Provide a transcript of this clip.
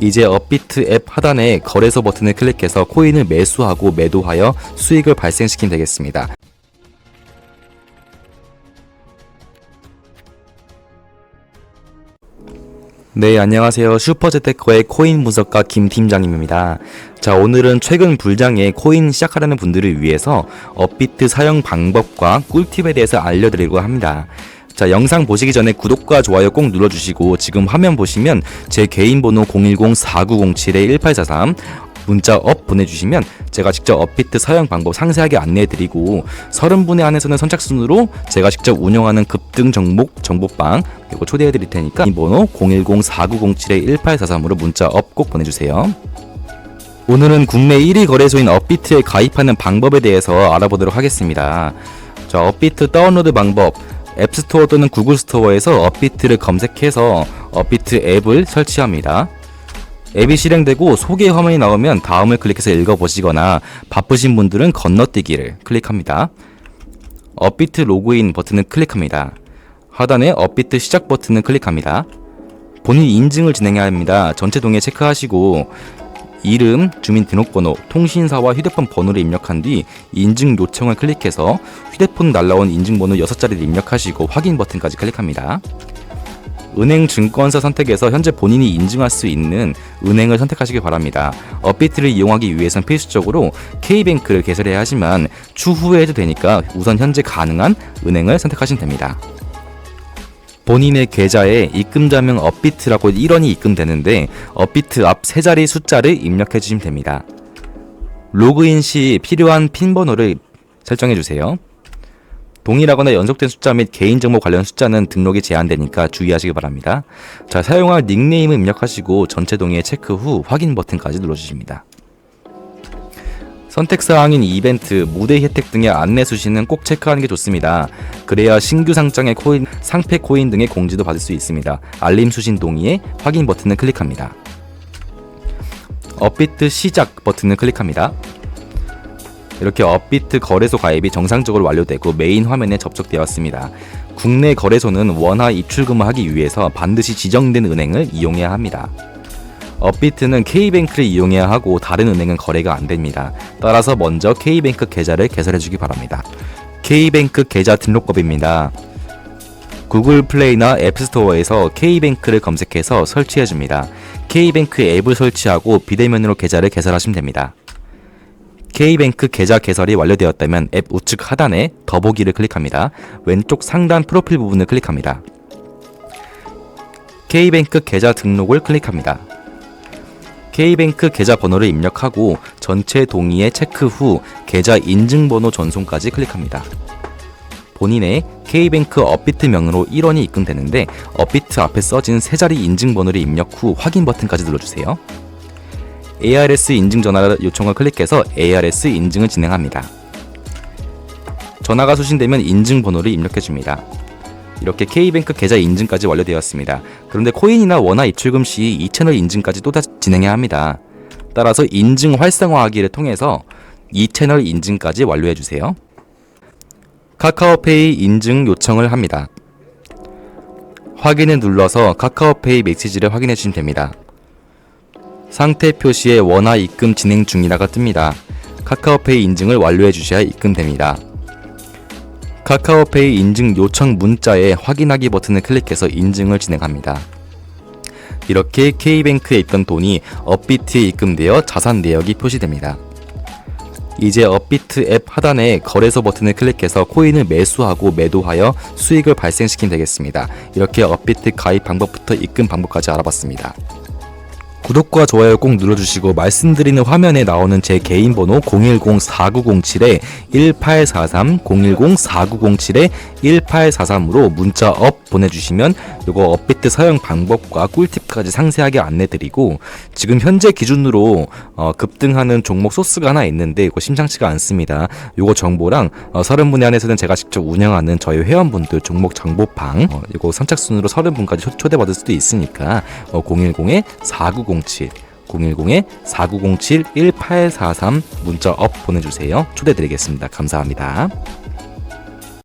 이제 업비트 앱 하단에 거래소 버튼을 클릭해서 코인을 매수하고 매도하여 수익을 발생시키면 되겠습니다. 네, 안녕하세요. 슈퍼재테커의 코인 분석가 김 팀장님입니다. 자, 오늘은 최근 불장에 코인 시작하려는 분들을 위해서 업비트 사용 방법과 꿀팁에 대해서 알려드리려고 합니다. 자, 영상 보시기 전에 구독과 좋아요 꼭 눌러주시고 지금 화면 보시면 제 개인 번호 010-4907-1843 문자 업 보내주시면 제가 직접 업비트 사용 방법 상세하게 안내해드리고 30분에 한해서는 선착순으로 제가 직접 운영하는 급등 종목 정보방 그리고 초대해드릴 테니까 이 번호 010-4907-1843으로 문자 업 꼭 보내주세요. 오늘은 국내 1위 거래소인 업비트에 가입하는 방법에 대해서 알아보도록 하겠습니다. 자, 업비트 다운로드 방법. 앱스토어 또는 구글 스토어에서 업비트를 검색해서 업비트 앱을 설치합니다. 앱이 실행되고 소개 화면이 나오면 다음을 클릭해서 읽어보시거나 바쁘신 분들은 건너뛰기를 클릭합니다. 업비트 로그인 버튼을 클릭합니다. 하단에 업비트 시작 버튼을 클릭합니다. 본인 인증을 진행해야 합니다. 전체 동에 체크하시고 이름, 주민등록번호, 통신사와 휴대폰 번호를 입력한 뒤 인증 요청을 클릭해서 휴대폰 날라온 인증번호 6자리를 입력하시고 확인 버튼까지 클릭합니다. 은행 증권사 선택에서 현재 본인이 인증할 수 있는 은행을 선택하시기 바랍니다. 업비트를 이용하기 위해선 필수적으로 K뱅크를 개설해야 하지만 추후에 해도 되니까 우선 현재 가능한 은행을 선택하시면 됩니다. 본인의 계좌에 입금자명 업비트라고 1원이 입금되는데 업비트 앞 세 자리 숫자를 입력해 주시면 됩니다. 로그인 시 필요한 핀 번호를 설정해 주세요. 동일하거나 연속된 숫자 및 개인정보 관련 숫자는 등록이 제한되니까 주의하시기 바랍니다. 자, 사용할 닉네임을 입력하시고 전체 동의에 체크 후 확인 버튼까지 눌러주십니다. 선택사항인 이벤트, 무대 혜택 등의 안내 수신은 꼭 체크하는 게 좋습니다. 그래야 신규 상장의 코인, 상패 코인 등의 공지도 받을 수 있습니다. 알림 수신 동의에 확인 버튼을 클릭합니다. 업비트 시작 버튼을 클릭합니다. 이렇게 업비트 거래소 가입이 정상적으로 완료되고 메인 화면에 접속되었습니다. 국내 거래소는 원화 입출금을 하기 위해서 반드시 지정된 은행을 이용해야 합니다. 업비트는 K뱅크를 이용해야 하고 다른 은행은 거래가 안 됩니다. 따라서 먼저 K뱅크 계좌를 개설해 주기 바랍니다. K뱅크 계좌 등록법입니다. 구글 플레이나 앱스토어에서 K뱅크를 검색해서 설치해 줍니다. K뱅크 앱을 설치하고 비대면으로 계좌를 개설하시면 됩니다. K뱅크 계좌 개설이 완료되었다면 앱 우측 하단에 더보기를 클릭합니다. 왼쪽 상단 프로필 부분을 클릭합니다. K뱅크 계좌 등록을 클릭합니다. K뱅크 계좌 번호를 입력하고 전체 동의에 체크 후 계좌 인증번호 전송까지 클릭합니다. 본인의 K뱅크 업비트 명으로 1원이 입금되는데 업비트 앞에 써진 세 자리 인증번호를 입력 후 확인 버튼까지 눌러주세요. ARS 인증 전화 요청을 클릭해서 ARS 인증을 진행합니다. 전화가 수신되면 인증 번호를 입력해 줍니다. 이렇게 K뱅크 계좌 인증까지 완료되었습니다. 그런데 코인이나 원화 입출금 시 이 채널 인증까지 또다시 진행해야 합니다. 따라서 인증 활성화하기를 통해서 이 채널 인증까지 완료해 주세요. 카카오페이 인증 요청을 합니다. 확인을 눌러서 카카오페이 메시지를 확인해 주시면 됩니다. 상태 표시에 원화 입금 진행 중이라가 뜹니다. 카카오페이 인증을 완료해 주셔야 입금됩니다. 카카오페이 인증 요청 문자에 확인하기 버튼을 클릭해서 인증을 진행합니다. 이렇게 K뱅크에 있던 돈이 업비트에 입금되어 자산 내역이 표시됩니다. 이제 업비트 앱 하단에 거래소 버튼을 클릭해서 코인을 매수하고 매도하여 수익을 발생시키면 되겠습니다. 이렇게 업비트 가입 방법부터 입금 방법까지 알아봤습니다. 구독과 좋아요 꼭 눌러주시고 말씀드리는 화면에 나오는 제 개인 번호 010-4907-1843 010-4907-1843으로 문자 업 보내주시면 요거 업비트 사용 방법과 꿀팁까지 상세하게 안내드리고 지금 현재 기준으로 어, 급등하는 종목 소스가 하나 있는데 이거 심상치가 않습니다. 요거 정보랑 어, 30분에 한해서는 제가 직접 운영하는 저희 회원분들 종목 정보방 어, 이거 선착순으로 30분까지 초대받을 수도 있으니까 어, 010-4907 010-4907-1843 문자 업 보내주세요. 초대드리겠습니다. 감사합니다.